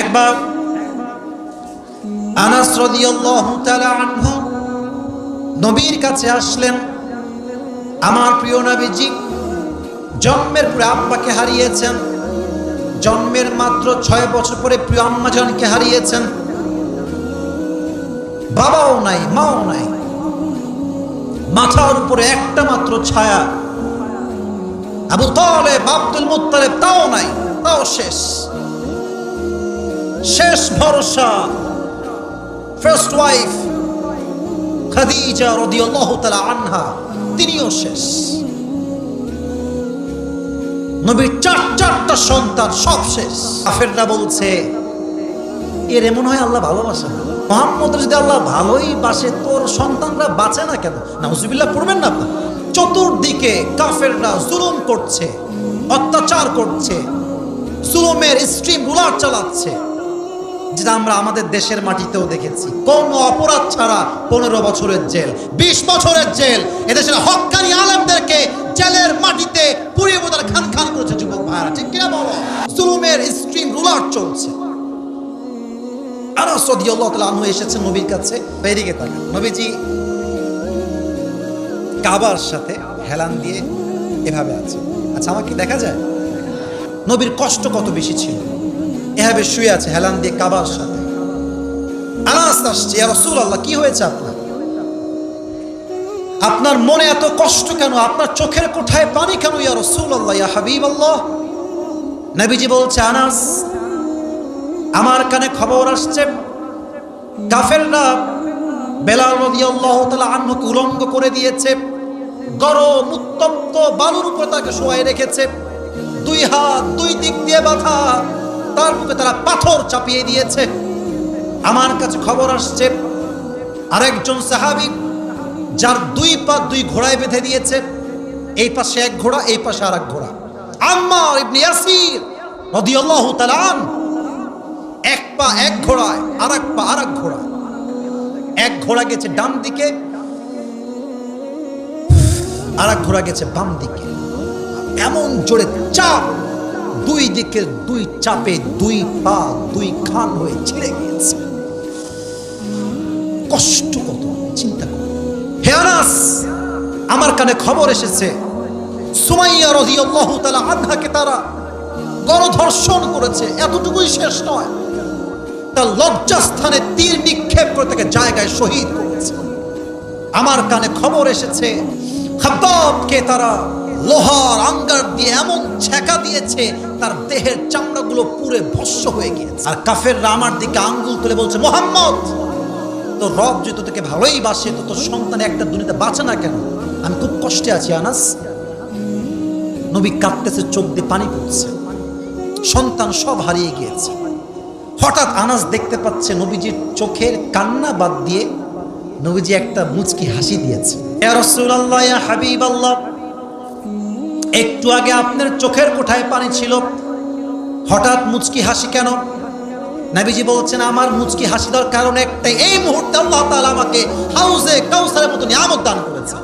একবার আনাস নবীর কাছে আসলেন, আমার প্রিয় নবীজি, জন্মের পরে আব্বাকে হারিয়েছেন, জন্মের মাত্র ছয় বছর পরে প্রিয় আম্মাজানকে হারিয়েছেন। বাবাও নাই, মাও নাই, মাথার উপরে একটা মাত্র ছায়া। আবু তালেব, আব্দুল মুত্তালেব, তাও নাই, তাও শেষ। শেষ ভরসা। ফার্স্ট ওয়াইফ খাদিজা রাদিয়াল্লাহু তাআলা আনহা তিনিও শেষ। নবীর চার চারটা সন্তান সব শেষ। কাফেররা বলছে, এর এমন হয় আল্লাহ ভালোবাসে মোহাম্মদ যদি আল্লাহ ভালোই বাসে, তোর সন্তানরা বাঁচে না কেন? নাউজুবিল্লাহ, পড়বেন না আপনি? চতুর্দিকে কাফেররা জুলুম করছে, অত্যাচার করছে, জুলুমের স্ট্রিম রুলার চালাচ্ছে। যেটা আমরা আমাদের দেশের মাটিতেও দেখেছি। কোন অপরাধ ছাড়া পনেরো বছরের জেল, বিশ বছরের জেল। এদেশের হকানি আলমদেরকে জেলের মাটিতে পুড়িয়ে বোতার খান খান করেছে যুবক ভাইরা ঠিক কিনা বলো? জুলুমের স্ট্রিম রুলার চলছে। আনাস রাদিয়াল্লাহু তাআলা আনহু নবীর কাছে। এদিকে তাকান। নবীজি কাবার সাথে হেলান দিয়ে এভাবে আছে। আচ্ছা আমাকে দেখা যায়? নবীর কষ্ট কত বেশি ছিল? এভাবে শুয়ে আছে হেলান দিয়ে কাবার সাথে। আনাস আসছে, ইয়া রাসূলুল্লাহ, কি হয়েছে আপনার? আপনার মনে এত কষ্ট কেন? আপনার চোখের কোঠায় পানি কেন? ইয়া রাসূলুল্লাহ, ইয়া হাবিবাল্লাহ? নবীজি বলছে, আনাস, আমার কানে খবর আসছে, কাফেররা বেলাল রাদিয়াল্লাহু তাআলা আনহুকে উলঙ্গ করে দিয়েছে, গরম, উত্তপ্ত, বালুর উপর তাকে শোয়াই রেখেছে, দুই হাত, দুই দিক দিয়ে বাঁধা তার মুখে তারা পাথর চাপিয়ে দিয়েছে। আমার কাছে খবর আসছে, আরেকজন সাহাবী যার দুই পা দুই ঘোড়ায় বেঁধে দিয়েছে। এই পাশে এক ঘোড়া, এই পাশে আর এক ঘোড়া। আম্মার ইবনে ইয়াসির রাদিয়াল্লাহু তাআলা এক পা এক ঘোড়ায় আর এক পা আর এক ঘোড়া এক ঘোড়া গেছে ডান দিকে আর এক ঘোড়া গেছে বাম দিকে। এমন জোরে চাপ দুই দিকের দুই চাপে দুই পা, দুই খান হয়ে ছিঁড়ে গিয়েছে। কষ্ট কত চিন্তা করো। হে আনাস, আমার কানে খবর এসেছে। সুমাইয়া রাদিয়াল্লাহু তাআলা আনহাকে তারা গণধর্ষণ করেছে। এতটুকুই শেষ নয়। তার লজ্জাস্থানে তীর নিক্ষেপ করে তাকে জায়গায় শহীদ করেছে। আমার কানে খবর এসেছে খাব্বাবকে তারা লোহার আঙ্গার দিয়ে এমন ছেকা দিয়েছে, তার দেহের চামড়াগুলো পুরে ভস্য হয়ে গিয়েছে। আর কাফের রামার দিকে আঙ্গুল তুলে বলছে, মোহাম্মদ তো রব যদি তোকে ভালোই বাসে, তো তোর সন্তান একটা দুনিয়াতে বাঁচে না কেন? আমি খুব কষ্টে আছি, আনাস। নবী কাঁদতেছে, চোখ দিয়ে পানি পড়ছে। সন্তান সব হারিয়ে গিয়েছে। হঠাৎ আনাস দেখতে পাচ্ছে নবীজির চোখের কান্না বাদ দিয়ে নবীজি একটা মুচকি হাসি দিয়েছে। ইয়া হাবিবাল্লাহ একটু আগে আপনার চোখের কোঠায় পানি ছিল। হঠাৎ মুচকি হাসি কেন? নাবিজি বলছেন, আমার মুচকি হাসি দেওয়ার কারণ একটাই, এই মুহূর্তে আল্লাহ তালা আমাকে হাউসে কাউসারের মতো নিয়ামত দান করেছে